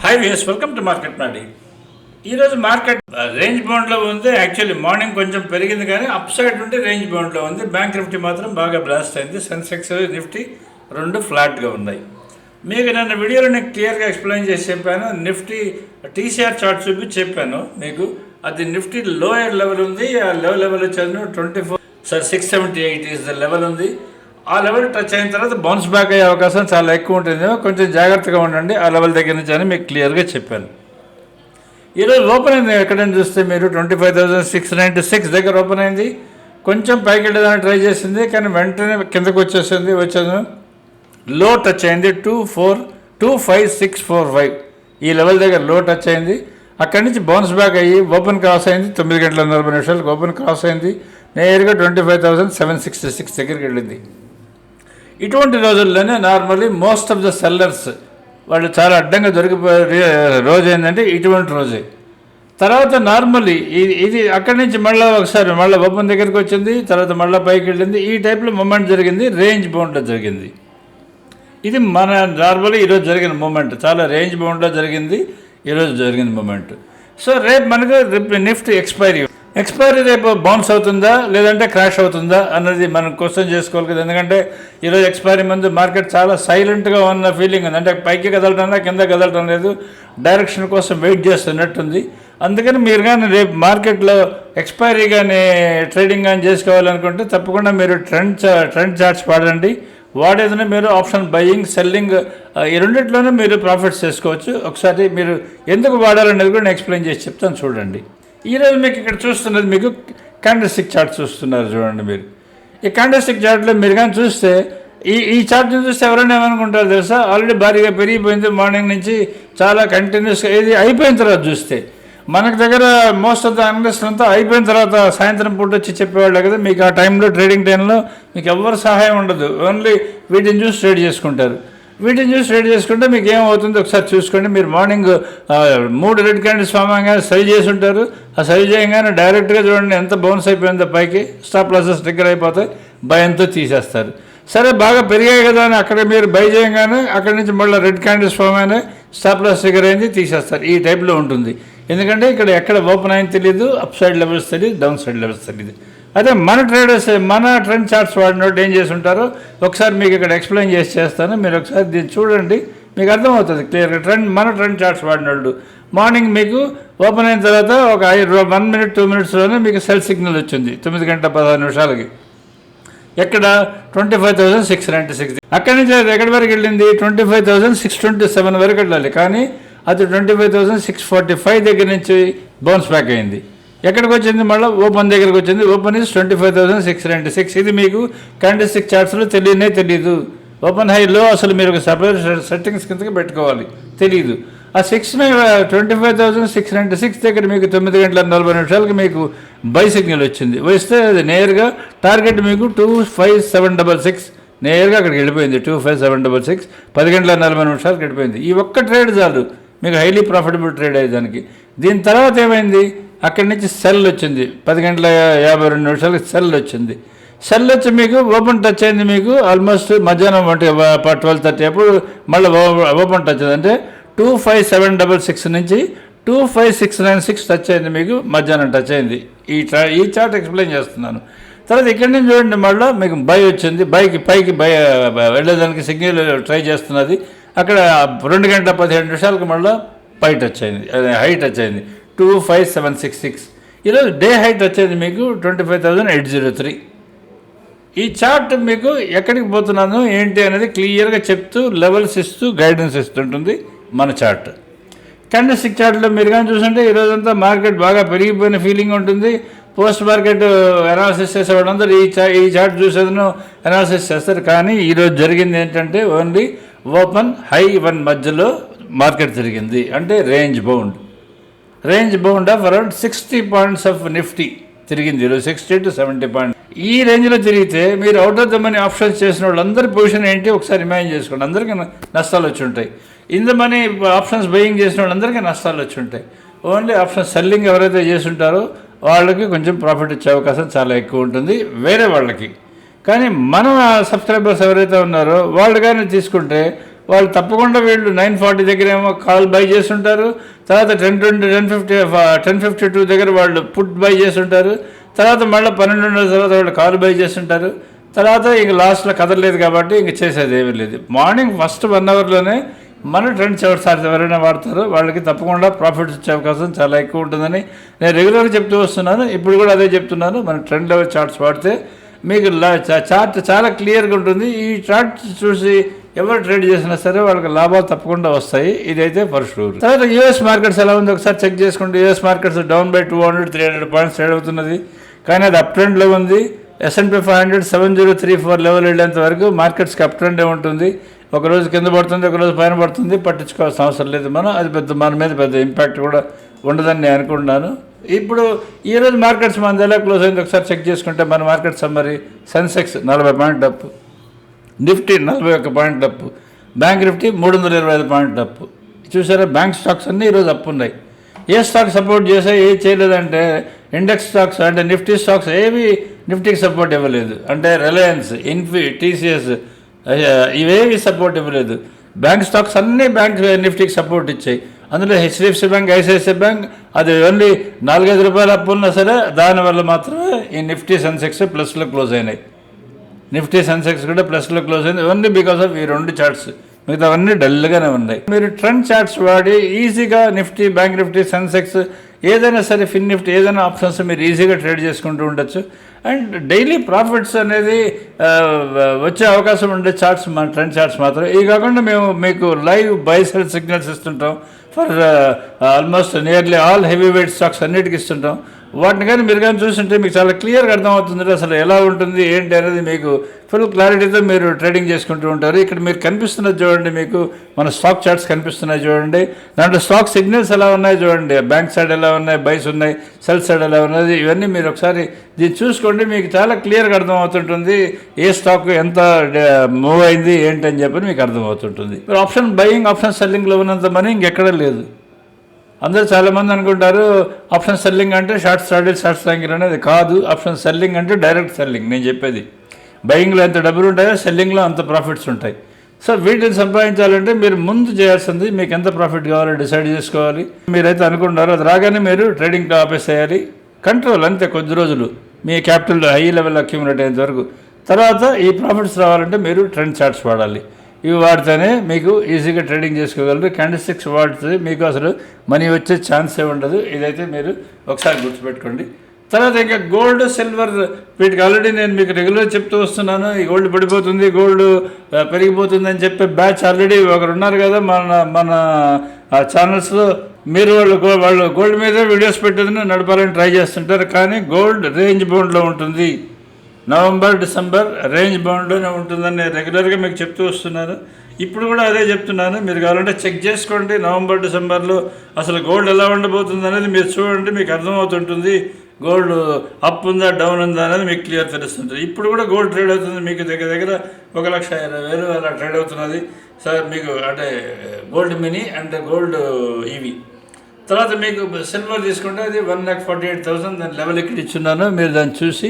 Hi వియస్ welcome to market నాడి ఈరోజు మార్కెట్ రేంజ్ బౌండ్లో ఉంది. యాక్చువల్లీ మార్నింగ్ కొంచెం పెరిగింది కానీ అప్ సైడ్ ఉంటే రేంజ్ బౌండ్లో ఉంది. బ్యాంక్ నిఫ్టీ మాత్రం బాగా బ్లాస్ట్ అయింది. సెన్సెక్స్ నిఫ్టీ రెండు ఫ్లాట్గా ఉన్నాయి. మీకు నన్ను వీడియోలో నేను క్లియర్గా ఎక్స్ప్లెయిన్ చేసి చెప్పాను. నిఫ్టీ టీసీఆర్ చార్ట్ చూపి చెప్పాను మీకు. అది నిఫ్టీ లోయర్ లెవెల్ ఉంది. ఆ లో లెవెల్ వచ్చేది twenty four sir six seventy eight is the level ఉంది. ఆ లెవెల్ టచ్ అయిన తర్వాత బౌన్స్ బ్యాక్ అయ్యే అవకాశం చాలా ఎక్కువ ఉంటుంది. కొంచెం జాగ్రత్తగా ఉండండి. ఆ లెవెల్ దగ్గర నుంచి అని మీకు క్లియర్గా చెప్పాను. ఈరోజు ఓపెన్ అయింది. ఎక్కడైనా చూస్తే మీరు twenty five thousand six ninety six దగ్గర ఓపెన్ అయింది. కొంచెం పైకి వెళ్ళేదాన్ని ట్రై చేసింది. కానీ వెంటనే కిందకు వచ్చేసింది వచ్చేది లో టచ్ అయింది. Two four two five six four five. ఈ లెవెల్ దగ్గర లో టచ్ అయింది. అక్కడి నుంచి బౌన్స్ బ్యాక్ అయ్యి ఓపెన్ క్రాస్ అయింది. తొమ్మిది గంటల నలభై నిమిషాలకు ఓపెన్ క్రాస్ అయింది. నేరుగా twenty five thousand seven sixty six దగ్గరికి వెళ్ళింది. ఇటువంటి రోజుల్లోనే normally most of the sellers వాళ్ళు చాలా అడ్డంగా దొరికిపోయే రోజు ఏంటంటే ఇటువంటి రోజే. తర్వాత నార్మల్లీ ఇది ఇది అక్కడి నుంచి మళ్ళీ ఒకసారి మళ్ళీ ఓపెన్ దగ్గరికి వచ్చింది తర్వాత మళ్ళీ పైకి వెళ్ళింది ఈ టైప్లో మూమెంట్ జరిగింది రేంజ్ బౌండ్లో జరిగింది. ఇది మన నార్మల్లీ ఈరోజు జరిగిన మూమెంట్ చాలా రేంజ్ బౌండ్లో జరిగింది ఈరోజు జరిగిన మూమెంట్ సో రేపు మనకు రేపు నిఫ్టీ ఎక్స్పైరీ ఎక్స్పైరీ రేపు బౌన్స్ అవుతుందా? లేదంటే క్రాష్ అవుతుందా? అన్నది మనం క్వశ్చన్ చేసుకోవాలి కదా. ఎందుకంటే ఈరోజు ఎక్స్పైరీ ముందు మార్కెట్ చాలా సైలెంట్గా ఉన్న ఫీలింగ్ ఉంది. అంటే పైకి కదలటం కింద కదలటం లేదు. డైరెక్షన్ కోసం వెయిట్ చేస్తున్నట్టుంది. అందుకని మీరు కానీ రేపు మార్కెట్లో ఎక్స్పైరీ కానీ ట్రేడింగ్ కానీ చేసుకోవాలనుకుంటే తప్పకుండా మీరు ట్రెండ్ చా- ట్రెండ్ చార్ట్స్ వాడండి. వాడేదైనా మీరు ఆప్షన్ బయ్యింగ్ సెల్లింగ్ ఈ రెండిట్లోనే మీరు ప్రాఫిట్స్ చేసుకోవచ్చు. ఒకసారి మీరు ఎందుకు వాడాలనేది కూడా నేను ఎక్స్ప్లెయిన్ చేసి చెప్తాను. చూడండి. ఈరోజు మీకు ఇక్కడ చూస్తున్నది మీకు క్యాండస్టిక్ చార్ట్ చూస్తున్నారు చూడండి మీరు. ఈ క్యాండస్టిక్ చార్ట్లో మీరు కానీ చూస్తే ఈ ఈ చార్ట్ని చూస్తే ఎవరైనా ఏమనుకుంటారు తెలుసా? ఆల్రెడీ భారీగా పెరిగిపోయింది మార్నింగ్ నుంచి చాలా కంటిన్యూస్గా ఇది అయిపోయిన తర్వాత చూస్తే. మనకు దగ్గర మోస్ట్ ఆఫ్ ద అనలిస్ట్ అంతా అయిపోయిన తర్వాత సాయంత్రం పూట వచ్చి చెప్పేవాళ్ళు కదా మీకు ఆ టైంలో ట్రేడింగ్ టైంలో మీకు ఎవరు సహాయం ఉండదు. ఓన్లీ వీటిని చూసి ట్రేడ్ చేసుకుంటారు. వీటిని చూసి ట్రేడ్ చేసుకుంటే మీకు ఏమవుతుందో? ఒకసారి చూసుకోండి. మీరు మార్నింగ్ మూడు రెడ్ క్యాండిల్స్ ఫామ్ అవగానే సరి చేసి ఉంటారు. ఆ సరి చేయగానే డైరెక్ట్గా చూడండి ఎంత బౌన్స్ అయిపోయిందో పైకి. స్టాప్ లాసెస్ దగ్గర అయిపోతాయి. భయంతో తీసేస్తారు. సరే బాగా పెరిగాయి కదా అని అక్కడ మీరు బై చేయగానే అక్కడి నుంచి మళ్ళీ రెడ్ క్యాండిల్స్ ఫామ్ అయినా స్టాప్ లాస్ దగ్గర అయింది తీసేస్తారు. ఈ టైప్లో ఉంటుంది. ఎందుకంటే ఇక్కడ ఎక్కడ ఓపెన్ అయింది తెలియదు అప్ సైడ్ లెవెల్స్ తెలియదు డౌన్ సైడ్ లెవెల్స్ తెలియదు అదే మన ట్రేడర్స్ మన ట్రెండ్ చార్ట్స్ వాడినట్టు ఏం చేసి ఉంటారో ఒకసారి మీకు ఇక్కడ ఎక్స్ప్లెయిన్ చేసి చేస్తాను. మీరు ఒకసారి దీన్ని చూడండి మీకు అర్థమవుతుంది. క్లియర్గా ట్రెండ్ మన ట్రెండ్ చార్ట్స్ వాడినోళ్ళు. మార్నింగ్ మీకు ఓపెన్ అయిన తర్వాత ఒక ఐదు వన్ మినిట్ టూ మినిట్స్లోనే మీకు సెల్ సిగ్నల్ వచ్చింది. తొమ్మిది గంటల పదహారు నిమిషాలకి. ఎక్కడ? Twenty five thousand six ninety six అక్కడి నుంచి అది ఎక్కడి వరకు వెళ్ళింది? Twenty five thousand six twenty seven వరకు వెళ్ళాలి. కానీ అది twenty five thousand six forty five దగ్గర నుంచి బౌన్స్ బ్యాక్ అయింది. ఎక్కడికి వచ్చింది? మళ్ళీ ఓపెన్ దగ్గరికి వచ్చింది. Open is twenty five thousand six ninety six ఇది మీకు క్యాండీ సిక్స్ చార్ట్స్లో తెలియనే తెలియదు ఓపెన్ హైలో అసలు మీరు ఒక సపరేట్ సెట్టింగ్స్ కిందకి పెట్టుకోవాలి. తెలియదు ఆ six twenty five thousand six ninety six దగ్గర మీకు తొమ్మిది గంటల నలభై నిమిషాలకి మీకు బై సిగ్నల్ వచ్చింది. వస్తే అది నేరుగా టార్గెట్ మీకు two five seven double six నేరుగా అక్కడికి వెళ్ళిపోయింది. Two five seven double six పది గంటల నలభై నిమిషాలకు వెళ్ళిపోయింది. ఈ ఒక్క ట్రేడ్ చాలు. మీకు హైలీ ప్రాఫిటబుల్ ట్రేడ్ అయ్యేదానికి. దీని తర్వాత ఏమైంది? అక్కడి నుంచి సెల్ వచ్చింది. పది గంటల యాభై రెండు నిమిషాలకి సెల్ వచ్చింది. సెల్ వచ్చి మీకు ఓపెన్ టచ్ అయింది మీకు. ఆల్మోస్ట్ మధ్యాహ్నం అంటే ట్వెల్వ్ థర్టీ అప్పుడు మళ్ళీ ఓపెన్ టచ్ అంటే two five seven double six నుంచి two five six nine six touch అయింది మీకు మధ్యాహ్నం టచ్ అయింది. ఈ ట్రా ఈ చార్ట్ ఎక్స్ప్లెయిన్ చేస్తున్నాను. తర్వాత ఇక్కడి నుంచి చూడండి మళ్ళీ మీకు బై వచ్చింది. బైకి పైకి బై వెళ్ళేదానికి సిగ్నల్ ట్రై చేస్తున్నది. అక్కడ రెండు గంటల పదిహేడు నిమిషాలకు మళ్ళీ పై టచ్ అయింది. హై టచ్ అయింది. Two five seven six six. ఈరోజు డే హైట్ వచ్చేది మీకు twenty five thousand eight zero three. ఈ చార్ట్ మీకు ఎక్కడికి పోతున్నాను ఏంటి అనేది క్లియర్గా చెప్తూ లెవెల్స్ ఇస్తూ గైడెన్స్ ఇస్తుంటుంది. మన చార్ట్. క్యాండల్స్టిక్ చార్ట్లో మీరు కానీ చూసుంటే ఈరోజంతా మార్కెట్ బాగా పెరిగిపోయిన ఫీలింగ్ ఉంటుంది. పోస్ట్ మార్కెట్ uh, అనాలిసిస్ చేసేవాళ్ళందరూ ఈ చా ఈ చార్ట్ చూసేదను అనాలిసిస్ చేస్తారు. కానీ ఈరోజు జరిగింది ఏంటంటే ఓన్లీ ఓపెన్ హై వన్ మధ్యలో మార్కెట్ జరిగింది. అంటే range bound range bound of around sixty points of Nifty తిరిగింది. ఈరోజు సిక్స్టీ టు సెవెంటీ పాయింట్ ఈ రేంజ్లో తిరిగితే మీరు out of the money options చేసిన వాళ్ళందరి పొజిషన్ ఏంటి? ఒకసారి ఇమాజిన్ చేసుకోండి. అందరికీ నష్టాలు వచ్చి ఉంటాయి. In the money options buying చేసిన వాళ్ళందరికీ నష్టాలు వచ్చి ఉంటాయి. ఓన్లీ ఆప్షన్ సెల్లింగ్ ఎవరైతే చేస్తుంటారో వాళ్ళకి కొంచెం ప్రాఫిట్ వచ్చే అవకాశం చాలా ఎక్కువ ఉంటుంది వేరే వాళ్ళకి. కానీ మన సబ్స్క్రైబర్స్ ఎవరైతే ఉన్నారో వాళ్ళు కానీ తీసుకుంటే వాళ్ళు తప్పకుండా వీళ్ళు నైన్ ఫార్టీ దగ్గర ఏమో కాల్ బై చేస్తుంటారు తర్వాత ten twenty ten fifty ten fifty two దగ్గర వాళ్ళు పుట్ బై చేస్తుంటారు తర్వాత మళ్ళీ పన్నెండున్నర తర్వాత వాళ్ళు కాల్ బై చేస్తుంటారు తర్వాత ఇంక లాస్ట్లో కదలలేదు కాబట్టి ఇంక చేసేది ఏమీ లేదు. మార్నింగ్ ఫస్ట్ వన్ అవర్లోనే మన ట్రెండ్స్ ఎవరు సార్ ఎవరైనా వాడతారో వాళ్ళకి తప్పకుండా ప్రాఫిట్స్ వచ్చే అవకాశం చాలా ఎక్కువ ఉంటుందని నేను రెగ్యులర్గా చెప్తూ వస్తున్నాను. ఇప్పుడు కూడా అదే చెప్తున్నాను. మన ట్రెండ్ లెవెల్ చార్ట్స్ వాడితే మీకు చార్ట్ చాలా క్లియర్గా ఉంటుంది. ఈ చార్ట్ చూసి ఎవరు ట్రేడ్ చేసినా సరే వాళ్ళకి లాభాలు తప్పకుండా వస్తాయి. ఇదైతే ఫర్ షూర్ తర్వాత యూఎస్ మార్కెట్స్ ఎలా ఉంది? ఒకసారి చెక్ చేసుకోండి US markets down by two hundred three hundred points trade అవుతున్నది. కానీ అది అప్ ట్రెండ్లో ఉంది. S and P five hundred seven zero three four level వెళ్ళేంత వరకు మార్కెట్స్కి అప్ ట్రెండే ఉంటుంది. ఒక రోజు కింద పడుతుంది ఒకరోజు పైన పడుతుంది పట్టించుకోవాల్సిన అవసరం లేదు. మనం అది పెద్ద మన మీద పెద్ద ఇంపాక్ట్ కూడా ఉండదని నేను అనుకుంటున్నాను. ఇప్పుడు ఈ రోజు మార్కెట్స్ మన ఎలా క్లోజ్ అయింది. ఒకసారి చెక్ చేసుకుంటే మన మార్కెట్ సమ్మరి సెన్సెక్స్ నలభై పాయింట్ అప్పు నిఫ్టీ నలభై ఒక్క పాయింట్ అప్ బ్యాంక్ నిఫ్టీ మూడు వందల ఇరవై ఐదు పాయింట్ అప్ చూసారా బ్యాంక్ స్టాక్స్ అన్నీ ఈరోజు అప్పు ఉన్నాయి. ఏ స్టాక్ సపోర్ట్ చేసా ఏ చేయలేదంటే ఇండెక్స్ స్టాక్స్ అంటే నిఫ్టీ స్టాక్స్ ఏవి నిఫ్టీకి సపోర్ట్ ఇవ్వలేదు. అంటే రిలయన్స్ ఇన్ఫీ టీసీఎస్ ఇవేవి సపోర్ట్ ఇవ్వలేదు. బ్యాంక్ స్టాక్స్ అన్నీ బ్యాంక్ నిఫ్టీకి సపోర్ట్ ఇచ్చాయి. అందులో హెచ్డిఎఫ్సి బ్యాంక్ ఐసిఐసిఐ బ్యాంక్ అది ఓన్లీ నాలుగైదు రూపాయలు అప్పు ఉన్నా సరే దానివల్ల మాత్రమే ఈ నిఫ్టీ సెన్సెక్స్ ప్లస్లో క్లోజ్ అయినాయి. నిఫ్టీ సెన్సెక్స్ కూడా ప్లస్లో క్లోజ్ అయింది. ఓన్లీ బికాస్ ఆఫ్ ఈ రెండు చార్ట్స్ మిగతా అవన్నీ డల్గానే ఉన్నాయి. మీరు ట్రెండ్ చార్ట్స్ వాడి ఈజీగా నిఫ్టీ బ్యాంక్ నిఫ్టీ సెన్సెక్స్ ఏదైనా సరే ఫిన్ నిఫ్టీ ఏదైనా ఆప్షన్స్ మీరు ఈజీగా ట్రేడ్ చేసుకుంటూ ఉండొచ్చు. అండ్ డైలీ ప్రాఫిట్స్ అనేది వచ్చే అవకాశం ఉండే చార్ట్స్ మన ట్రెండ్ చార్ట్స్ మాత్రం. ఇవి కాకుండా మేము మీకు live buy sell signals ఇస్తుంటాం. For almost nearly all heavy weight stocks అన్నిటికి ఇస్తుంటాం. వాటిని కానీ మీరు కానీ చూస్తుంటే మీకు చాలా క్లియర్గా అర్థమవుతుంది అసలు ఎలా ఉంటుంది ఏంటి అనేది మీకు ఫుల్ క్లారిటీతో మీరు ట్రేడింగ్ చేసుకుంటూ ఉంటారు. ఇక్కడ మీరు కనిపిస్తున్నది చూడండి మీకు మన స్టాక్ చార్ట్స్ కనిపిస్తున్నాయి చూడండి. దాంట్లో స్టాక్ సిగ్నల్స్ ఎలా ఉన్నాయి చూడండి. బ్యాంక్ సైడ్ ఎలా ఉన్నాయి బైస్ ఉన్నాయి సెల్ సైడ్ ఎలా ఉన్నది ఇవన్నీ మీరు ఒకసారి దీన్ని చూసుకోండి మీకు చాలా క్లియర్గా అర్థమవుతుంటుంది. ఏ స్టాక్ ఎంత మూవ్ అయింది ఏంటి అని చెప్పి మీకు అర్థమవుతుంటుంది. ఆప్షన్ బయింగ్ ఆప్షన్ సెల్లింగ్లో ఉన్నంత మనీ ఇంకెక్కడ లేదు. అందరూ చాలామంది అనుకుంటారు ఆప్షన్ సెల్లింగ్ అంటే షార్ట్ స్టాడీ షార్ట్ స్టాంగింగ్ అనేది కాదు. ఆప్షన్ సెల్లింగ్ అంటే డైరెక్ట్ సెల్లింగ్ నేను చెప్పేది. బయింగ్లో ఎంత డబ్బులు ఉంటాయో సెల్లింగ్లో అంత ప్రాఫిట్స్ ఉంటాయి. సో వీటిని సంపాదించాలంటే మీరు ముందు చేయాల్సింది మీకు ఎంత ప్రాఫిట్ కావాలో డిసైడ్ చేసుకోవాలి. మీరైతే అనుకుంటారో అది రాగానే మీరు ట్రేడింగ్ ఆపేసేయాలి. కంట్రోల్ అంతే కొద్ది రోజులు. మీ క్యాపిటల్ హై లెవెల్ అక్యూములేట్ అయ్యేంత వరకు. తర్వాత ఈ ప్రాఫిట్స్ రావాలంటే మీరు ట్రెండ్ చార్ట్స్ వాడాలి. ఇవి వాడితేనే మీకు ఈజీగా ట్రేడింగ్ చేసుకోగలరు. క్యాండిల్ స్టిక్స్ వాడితే మీకు అసలు మనీ వచ్చే ఛాన్సే ఉండదు. ఇదైతే మీరు ఒకసారి గుర్తుపెట్టుకోండి. తర్వాత ఇంకా గోల్డ్ సిల్వర్ వీటికి ఆల్రెడీ నేను మీకు రెగ్యులర్ చెప్తూ వస్తున్నాను. ఈ గోల్డ్ పడిపోతుంది గోల్డ్ పెరిగిపోతుంది అని చెప్పే బ్యాచ్ ఆల్రెడీ ఒకరు ఉన్నారు కదా మన మన ఛానల్స్లో మీరు వాళ్ళు వాళ్ళు గోల్డ్ మీద వీడియోస్ పెట్టేది నడపాలని ట్రై చేస్తుంటారు. కానీ గోల్డ్ రేంజ్ బౌండ్లో ఉంటుంది. నవంబర్ డిసెంబర్ రేంజ్ బౌండ్లోనే ఉంటుందని నేను రెగ్యులర్గా మీకు చెప్తూ వస్తున్నాను ఇప్పుడు కూడా అదే చెప్తున్నాను మీరు కావాలంటే చెక్ చేసుకోండి. నవంబర్ డిసెంబర్లో అసలు గోల్డ్ ఎలా ఉండబోతుంది అనేది మీరు చూడండి. మీకు అర్థమవుతుంటుంది. గోల్డ్ అప్ ఉందా డౌన్ ఉందా అనేది మీకు క్లియర్ తెలుస్తుంది. ఇప్పుడు కూడా గోల్డ్ ట్రేడ్ అవుతుంది. మీకు దగ్గర దగ్గర ఒక లక్ష ఇరవై వేలు అలా ట్రేడ్ అవుతున్నది. సార్ మీకు అంటే gold mini and gold EV. తర్వాత మీకు సిల్వర్ తీసుకుంటే అది one lakh forty eight thousand. దాని లెవెల్ ఇక్కడ ఇచ్చున్నాను. మీరు దాన్ని చూసి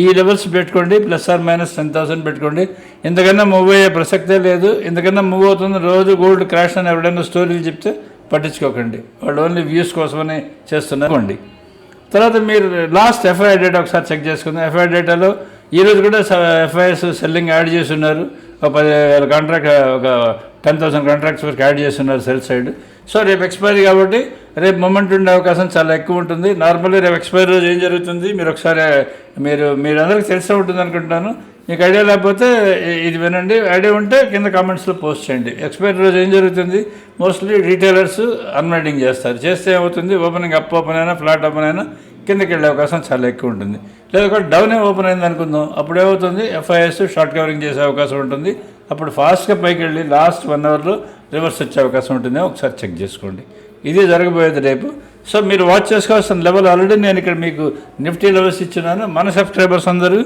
ఈ లెవెల్స్ పెట్టుకోండి plus or minus ten thousand పెట్టుకోండి. ఇంతకన్నా మూవ్ అయ్యే ప్రసక్తే లేదు. ఇంతకన్నా మూవ్ అవుతుంది రోజు గోల్డ్ క్రాష్ అని ఎవరైనా స్టోరీలు చెప్తే పట్టించుకోకండి. వాళ్ళు ఓన్లీ వ్యూస్ కోసమని చేస్తున్నారు. అండి తర్వాత మీరు లాస్ట్ ఎఫ్ఐఆర్ డేటా ఒకసారి చెక్ చేసుకుందాం. ఎఫ్ఐఆర్ డేటాలో ఈరోజు కూడా ఎఫ్ఐఎస్ సెల్లింగ్ యాడ్ చేసి ఉన్నారు ఒక పది వేల కాంట్రాక్ట్ ఒక టెన్ థౌసండ్ కాంట్రాక్ట్స్ వరకు యాడ్ చేస్తున్నారు సెల్ సైడ్ సో రేపు ఎక్స్పైరీ కాబట్టి రేపు మొమెంట్ ఉండే అవకాశం చాలా ఎక్కువ ఉంటుంది. నార్మల్లీ రేపు ఎక్స్పైరీ రోజు ఏం జరుగుతుంది? మీరు ఒకసారి మీరు మీరందరికీ తెలిసే ఉంటుంది అనుకుంటాను మీకు ఐడియా లేకపోతే ఇది వినండి. ఐడియా ఉంటే కింద కామెంట్స్లో పోస్ట్ చేయండి. ఎక్స్పైరీ రోజు ఏం జరుగుతుంది? మోస్ట్లీ రీటైలర్స్ అన్వైడింగ్ చేస్తారు. చేస్తే ఏమవుతుంది? ఓపెనింగ్ అప్ ఓపెన్ అయినా ఫ్లాట్ ఓపెన్ అయినా కిందకి వెళ్ళే అవకాశం చాలా ఎక్కువ ఉంటుంది. లేదా ఒక డౌనే ఓపెన్ అయింది అనుకుందాం. అప్పుడు ఏమవుతుంది? ఎఫ్ఐఎస్ షార్ట్ కవరింగ్ చేసే అవకాశం ఉంటుంది. అప్పుడు ఫాస్ట్గా పైకి వెళ్ళి లాస్ట్ వన్ అవర్లో రివర్స్ వచ్చే అవకాశం ఉంటుంది ఒకసారి చెక్ చేసుకోండి. ఇది జరగబోయేది రేపు. సో మీరు వాచ్ చేసుకోవాల్సిన లెవెల్ ఆల్రెడీ నేను ఇక్కడ మీకు నిఫ్టీ లెవెల్స్ ఇచ్చినాను మన సబ్స్క్రైబర్స్ అందరూ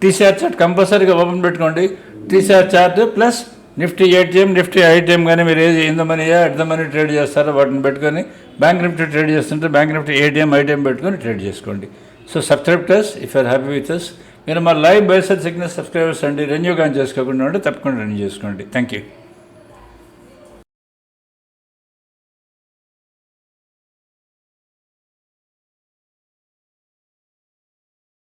టీసీఆర్ చార్ట్ కంపల్సరీగా ఓపెన్ పెట్టుకోండి. TCR chart plus Nifty ATM Nifty ITM కానీ మీరు ఏది ఇంత మనీయా ఎట్ ద మనీ ట్రేడ్ చేస్తారో వాటిని పెట్టుకొని బ్యాంక్ నిఫ్టీ ట్రేడ్ చేస్తుంటే బ్యాంక్ నిఫ్టీ ఏటీఎం ఐటీఎం పెట్టుకొని ట్రేడ్ చేసుకోండి. So subscribe to us if are happy with us మీరు మా live buy sell signal subscribers అండి రెన్యూ కానీ చేసుకోకుండా ఉంటే తప్పకుండా రెన్యూ చేసుకోండి. Thank you